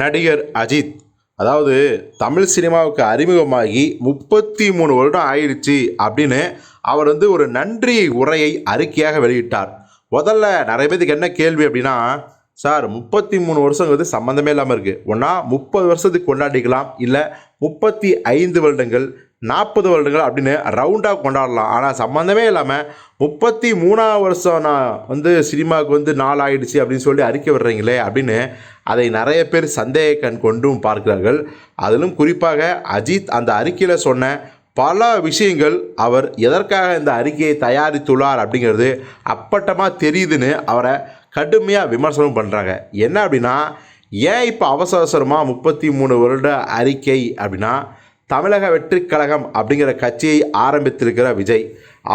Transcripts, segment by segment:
நடிகர் அஜித். அதாவது தமிழ் சினிமாவுக்கு அறிமுகமாகி முப்பத்தி மூணு வருடம் ஆயிடுச்சு அப்படின்னு அவர் வந்து ஒரு நன்றி உரையை அறிக்கையாக வெளியிட்டார். முதல்ல நிறைய பேருக்கு என்ன கேள்வி அப்படின்னா சார் முப்பத்தி மூணு வருஷங்கிறது சம்மந்தமே இல்லாமல் இருக்குது ஒன்றா முப்பது வருஷத்துக்கு கொண்டாடிக்கலாம் இல்லை முப்பத்தி ஐந்து வருடங்கள் நாற்பது வருடங்கள் அப்படின்னு ரவுண்டாக கொண்டாடலாம். ஆனால் சம்மந்தமே இல்லாமல் முப்பத்தி மூணாவது வருஷம் நான் வந்து சினிமாவுக்கு வந்து நாள் ஆயிடுச்சு அப்படின்னு சொல்லி அறிக்கை விடுறீங்களே அப்படின்னு அதை நிறைய பேர் சந்தேக கண் கொண்டும் பார்க்கிறார்கள். அதிலும் குறிப்பாக அஜித் அந்த அறிக்கையில் சொன்ன பல விஷயங்கள் அவர் எதற்காக இந்த அறிக்கையை தயாரித்துள்ளார் அப்படிங்கிறது அப்பட்டமாக தெரியுதுன்னு அவரை கடுமையாக விமர்சனம் பண்ணுறாங்க என்ன அப்படின்னா ஏன் இப்போ அவசர அவசரமாக முப்பத்தி மூணு வருட அறிக்கை அப்படின்னா தமிழக வெற்றிக் கழகம் அப்படிங்கிற கட்சியை ஆரம்பித்திருக்கிற விஜய்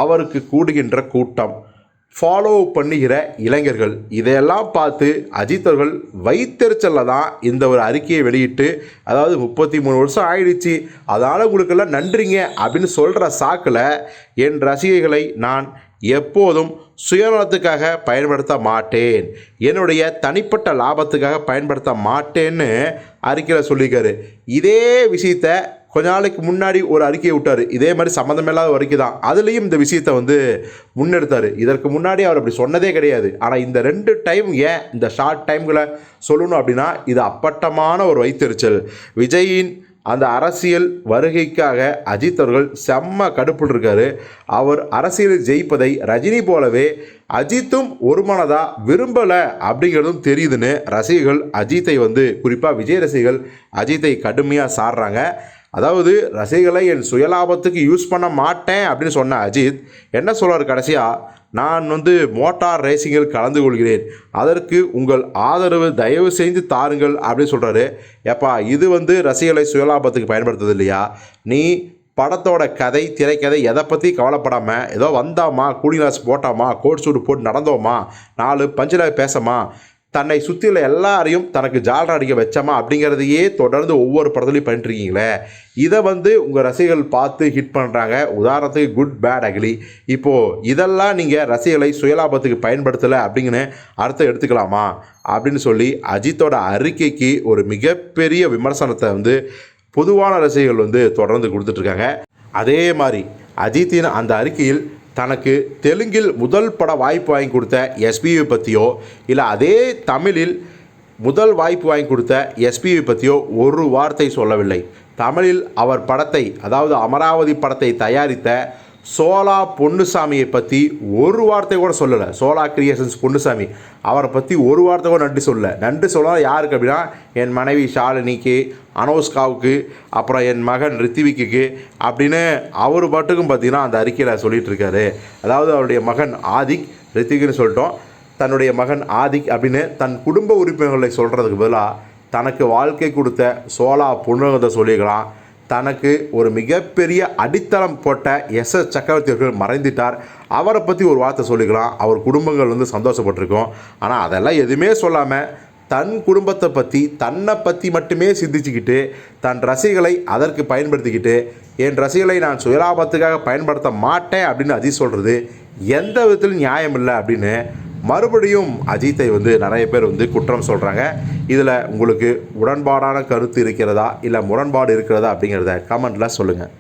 அவருக்கு கூடுகின்ற கூட்டம். ஃபாலோ பண்ணுகிற இளைஞர்கள் இதையெல்லாம் பார்த்து அஜித் அவர்கள் வைத்தெரிச்சலில் தான் இந்த ஒரு அறிக்கையை வெளியிட்டு அதாவது முப்பத்தி மூணு வருஷம் ஆயிடுச்சு அதனால் உங்களுக்கெல்லாம் நன்றிங்க அப்படின்னு சொல்கிற சாக்கில் என் ரசிகைகளை நான் எப்போதும் சுயநலத்துக்காக பயன்படுத்த மாட்டேன். என்னுடைய தனிப்பட்ட லாபத்துக்காக பயன்படுத்த மாட்டேன்னு அறிக்கையில் சொல்லியிருக்காரு. இதே விஷயத்த கொஞ்ச நாளைக்கு முன்னாடி ஒரு அறிக்கையை விட்டார். இதே மாதிரி சம்மந்தமில்லாத ஒரு அறிக்கை தான். அதுலேயும் இந்த விஷயத்தை வந்து முன்னெடுத்தார். இதற்கு முன்னாடி அவர் அப்படி சொன்னதே கிடையாது. ஆனால் இந்த ரெண்டு டைம் ஏன் இந்த ஷார்ட் டைம்களை சொல்லணும் அப்படின்னா இது அப்பட்டமான ஒரு வைத்தெரிச்சல். விஜயின் அந்த அரசியல் வருகைக்காக அஜித் அவர்கள் செம்ம கடுப்புல இருக்காரு. அவர் அரசியலில் ஜெயிப்பதை ரஜினி போலவே அஜித்தும் ஒருமனதா விரும்பலை அப்படிங்கிறதும் தெரியுதுன்னு ரசிகர்கள் அஜித்தை வந்து குறிப்பாக விஜய் ரசிகர்கள் அஜித்தை கடுமையாக சாடுறாங்க அதாவது ரசிகளை என் சுயலாபத்துக்கு யூஸ் பண்ண மாட்டேன் அப்படின்னு சொன்ன அஜித் என்ன சொல்கிறார் கடைசியாக நான் வந்து மோட்டார் ரேசிங்கில் கலந்து கொள்கிறேன். அதற்கு உங்கள் ஆதரவு தயவு செய்து தாருங்கள் அப்படின்னு சொல்கிறாரு ஏப்பா இது வந்து ரசிகளை சுயலாபத்துக்கு பயன்படுத்துறது இல்லையா? நீ படத்தோட கதை திரைக்கதை எதை பற்றி கவலைப்படாமல் ஏதோ வந்தாமா கூலிங் கிளாஸ் போட்டாமா கோட் சூட் போட்டு நடந்தோமா நாலு பஞ்சில் பேசமா தன்னை சுற்றியுள்ள எல்லாரையும் தனக்கு ஜால்ரா அடிக்க வச்சமா அப்படிங்கிறதையே தொடர்ந்து ஒவ்வொரு படத்துலையும் பண்ணிட்டுருக்கீங்களே? இதை வந்து உங்கள் ரசிகர்கள் பார்த்து ஹிட் பண்ணுறாங்க உதாரணத்துக்கு குட் பேட் அகிலி இப்போது இதெல்லாம் நீங்கள் ரசிகர்களை சுயலாபத்துக்கு பயன்படுத்தலை அப்படிங்கன்னு அர்த்தம் எடுத்துக்கலாமா? அப்படின்னு சொல்லி அஜித்தோட அறிக்கைக்கு ஒரு மிகப்பெரிய விமர்சனத்தை வந்து பொதுவான ரசிகர்கள் வந்து தொடர்ந்து கொடுத்துட்ருக்காங்க. அதே மாதிரி அஜித்தின் அந்த அறிக்கையில் தனக்கு தெலுங்கில் முதல் பட வாய்ப்பு வாங்கி கொடுத்த எஸ்பியை பற்றியோ இல்லை அதே தமிழில் முதல் வாய்ப்பு வாங்கி கொடுத்த எஸ்பியை பற்றியோ ஒரு வார்த்தை சொல்லவில்லை. தமிழில் அவர் படத்தை அதாவது அமராவதி படத்தை தயாரித்த சோலா பொன்னுசாமியை பற்றி ஒரு வார்த்தை கூட சொல்லலை. சோலா கிரியேஷன்ஸ் பொன்னுசாமி. அவரை பற்றி ஒரு வார்த்தை கூட நன்றி சொல்லலை. நன்றி சொல்லலாம் யாருக்கு அப்படின்னா என் மனைவி ஷாலினிக்கு அனோஸ்காவுக்கு அப்புறம் என் மகன் ரித்திவிக்கு அப்படின்னு அவர் பாட்டுக்கும் பார்த்தீங்கன்னா அந்த அறிக்கையில் சொல்லிகிட்டு இருக்காரு. அதாவது அவருடைய மகன் ஆதிக் ரித்திக்னு சொல்லிட்டோம். தன்னுடைய மகன் ஆதிக் அப்படின்னு தன் குடும்ப உறுப்பினர்களை சொல்கிறதுக்கு பதிலாக தனக்கு வாழ்க்கை கொடுத்த சோலா பொண்ணுகத்தை சொல்லிக்கலாம் தனக்கு ஒரு மிகப்பெரிய அடித்தளம் போட்ட எஸ் எஸ் சக்கரவர்த்தி அவர்கள் மறைந்துட்டார். அவரை பற்றி ஒரு வார்த்தை சொல்லிக்கலாம். அவர் குடும்பங்கள் வந்து சந்தோஷப்பட்டிருக்கோம். ஆனால் அதெல்லாம் எதுவுமே சொல்லாமல் தன் குடும்பத்தை பற்றி தன்னை பற்றி மட்டுமே சிந்திச்சுக்கிட்டு தன் ரசிகளை அதற்கு பயன்படுத்திக்கிட்டு என் ரசிகளை நான் சுயலாபத்துக்காக பயன்படுத்த மாட்டேன் அப்படின்னு அதி சொல்கிறது எந்த விதத்திலும் நியாயம் இல்லை அப்படின்னு மறுபடியும் அஜித்தை வந்து நிறைய பேர் வந்து குற்றம் சொல்கிறாங்க இதில் உங்களுக்கு உடன்பாடான கருத்து இருக்கிறதா? இல்லை முரண்பாடு இருக்கிறதா? அப்படிங்கிறத கமெண்ட்டில் சொல்லுங்கள்